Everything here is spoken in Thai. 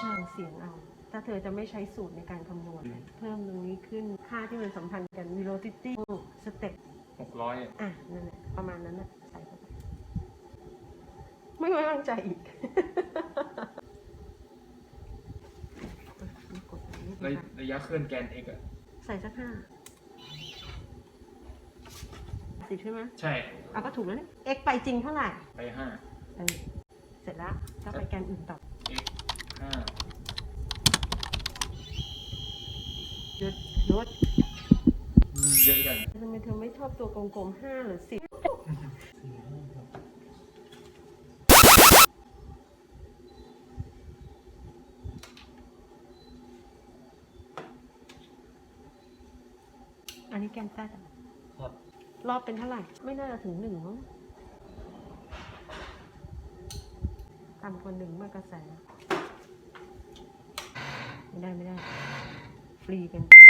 ช่างเสียงเอา ถ้าเธอจะไม่ใช้สูตรในการคำนวณเนี่ยเพิ่มตรงนี้ขึ้นค่าที่มันสัมพันธ์กัน velocity สเต็ปหกร้อยอะนั่นแหละประมาณนั้นนะใส่เข้าไปไม่ไว้วางใจอีกกดอันนี้ระไประยะเคลื่อนแกน x อะ ใส่สักห้าสิบใช่ไหมใช่ เอาก็ถูกแล้วเนี่ย x ไปจริงเท่าไหร่ไปห้า เออเสร็จแล้วก็ไปแกนอื่นต่อ x ห้าหยุดลดอืมเยอะกันทำไมเธอไม่ชอบตัวกลมๆห้าหรือสิบอันนี้แกนแซดอครับรอบเป็นเท่าไหร่ ไม่น่าจะถึงหนึ่งมั้งต่ำกว่าหนึ่งมากกระแส ไม่